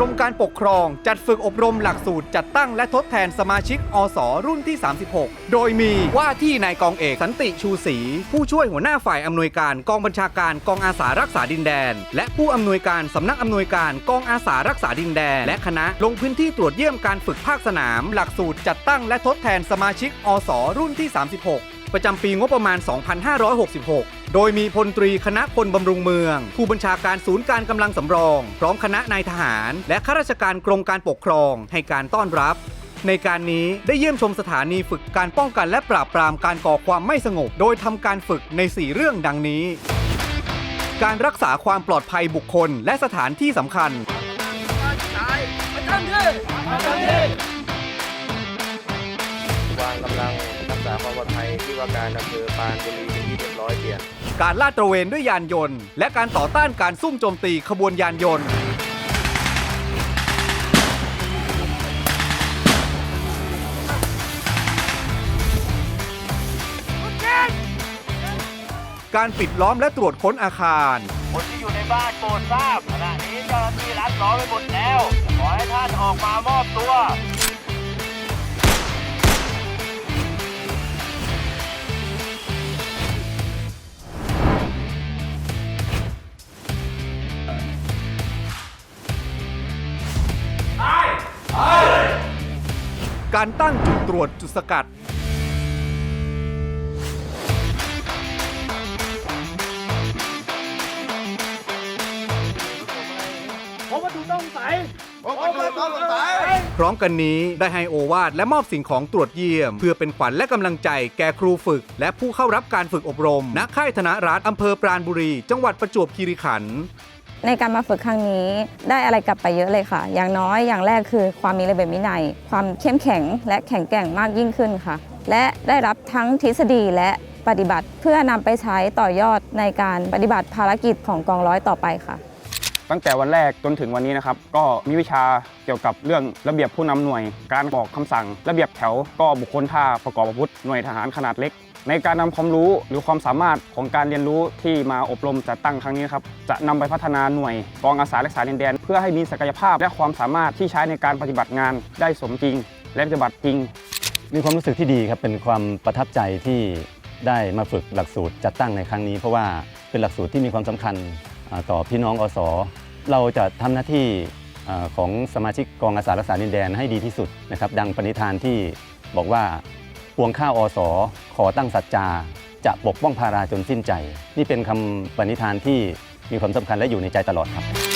รมการปกครอง จัดฝึกอบรมหลักสูตร จัดตั้งและทดแทนสมาชิก อส รุ่นที่ 36 โดยมีว่าที่นายกองเอกสันติชูศรีผู้ช่วยหัวหน้าฝ่ายอำนวยการกองบัญชาการกองอาสารักษาดินแดน และผู้อำนวยการสำนักอำนวยการกองอาสารักษาดินแดน และคณะลงพื้นที่ตรวจเยี่ยมการฝึกภาคสนาม หลักสูตรจัดตั้งและทดแทนสมาชิก อส รุ่นที่ 36 ประจำปีงบประมาณ 2566 โดยมีพลตรีคณะพลบำรุงเมือง ผู้บัญชาการศูนย์การกำลังสำรอง พร้อมคณะนายทหาร และข้าราชการกรมการปกครองให้การต้อนรับ ในการนี้ได้เยี่ยมชมสถานีฝึกการป้องกันและปราบปรามการก่อความไม่สงบ โดยทำการฝึกใน 4 เรื่องดังนี้ การรักษาความปลอดภัยบุคคลและสถานที่สำคัญาความปลอดภัยที่ว่าการอำเภอปรานบุรีเป็นที่เรียบร้อยเปลี่ยน การลาดตระเวนด้วยยานยนต์ และการต่อต้านการซุ่มโจมตีขบวนยานยนต์ การปิดล้อมและตรวจค้นอาคาร คนที่อยู่ในบ้านโปรดทราบขณะนี้เจ้าหน้าที่รัดล้อมไปหมดแล้ว ขอให้ท่านออกมามอบตัว การตั้งจุดตรวจจุดสกัดพร้อมกันนี้ได้ให้โอวาทและมอบสิ่งของตรวจเยี่ยม เพื่อเป็นขวัญและกำลังใจแก่ครูฝึก และผู้เข้ารับการฝึกอบรมณค่ายธนรัฐอำเภอปราณบุรี จังหวัดประจวบคีรีขันธ์ ในการมาฝึกครั้งนี้ได้อะไรกลับไปเยอะเลยค่ะ อย่างน้อยอย่างแรกคือความมีระเบียบวินัย ความเข้มแข็งและแข็งแกร่งมากยิ่งขึ้นค่ะ และได้รับทั้งทฤษฎีและปฏิบัติ เพื่อนำไปใช้ต่อยอดในการปฏิบัติภารกิจของกองร้อยต่อไปค่ะ ตั้งแต่วันแรกจนถึงวันนี้นะครับ ก็มีวิชาเกี่ยวกับเรื่องระเบียบผู้นำหน่วย การบอกคำสั่ง ระเบียบแถว ก็บุคคลท่าประกอบอาวุธหน่วยทหารขนาดเล็ก ในการนำความรู้หรือความสามารถของการเรียนรู้ที่มาอบรมจัดตั้งครั้งนี้ครับจะนำไปพัฒนาหน่วยกองอาสารักษาดินแดน เพื่อให้มีศักยภาพและความสามารถที่ใช้ในการปฏิบัติงานได้สมจริง และปฏิบัติจริง มีความรู้สึกที่ดีครับเป็นความประทับใจที่ได้มาฝึกหลักสูตรจัดตั้งในครั้งนี้ เพราะว่าเป็นหลักสูตรที่มีความสำคัญต่อพี่น้องอส เราจะทำหน้าที่ของสมาชิกกองอาสารักษาดินแดนให้ดีที่สุดนะครับดังปณิธานที่บอกว่าปวงข้าวอสขอตั้งสัจจา จะปกป้องพาราจนสิ้นใจ นี่เป็นคำปณิธานที่มีความสำคัญและอยู่ในใจตลอดครับ